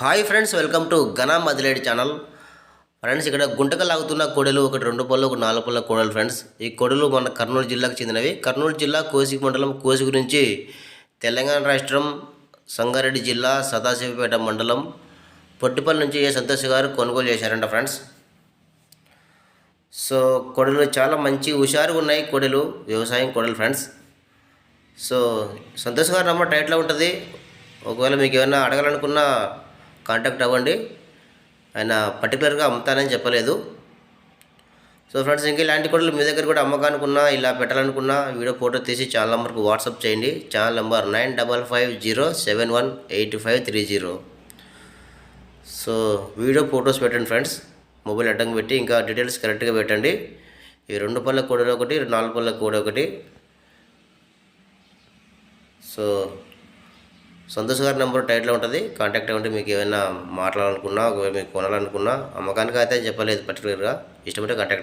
Hi friends welcome to ఘనా మదిలేడి channel. Friends ఇక్కడ గుంటక లాగుతున్న కోడెలు ఒకటి రెండు పళ్ళు ఒకటి నాలుగు పళ్ళ కోడలు ఫ్రెండ్స్. ఈ కోడలు మన కర్నూలు జిల్లాకు చెందినవి. కర్నూలు జిల్లా కోసిక మండలం కోసిక నుంచి తెలంగాణ రాష్ట్రం సంగారెడ్డి జిల్లా సదాశివపేట మండలం పొట్టిపల్లి నుంచి ఏ సంతోష్ గారు కొనుగోలు చేశారంట ఫ్రెండ్స్. సో కోడలు చాలా మంచి హుషారుగా ఉన్నాయి కోడలు వ్యవసాయం కోడలు ఫ్రెండ్స్. సో సంతోష్ గారు నమ్మ టైట్లో ఉంటుంది. ఒకవేళ మీకు ఏమైనా అడగాలనుకున్నా కాంటాక్ట్ అవ్వండి. ఆయన పర్టికులర్గా అమ్ముతానని చెప్పలేదు. సో ఫ్రెండ్స్ ఇంకా ఇలాంటి కూడా మీ దగ్గర కూడా అమ్మకానుకున్నా ఇలా పెట్టాలనుకున్నా వీడియో ఫోటో తీసి ఛానల్ నెంబర్కి వాట్సాప్ చేయండి. Channel number nine double five zero seven one eight five three zero. So video photos పెట్టండి ఫ్రెండ్స్. మొబైల్ అడ్డంగా పెట్టి ఇంకా డీటెయిల్స్ కరెక్ట్గా పెట్టండి. ఈ రెండు పళ్ళ కూడా ఒకటి నాలుగు పళ్ళ కూడా ఒకటి. సో సంతోష్ గారి నెంబర్ టైట్లో ఉంటుంది. కాంటాక్ట్ అవ్వండి మీకు ఏమైనా మాట్లాడాలనుకున్నా ఒకవేళ మీకు కొనాలనుకున్నా అమ్మకానికి అయితే చెప్పలేదు పర్టికులర్గా ఇష్టమైతే కాంటాక్ట్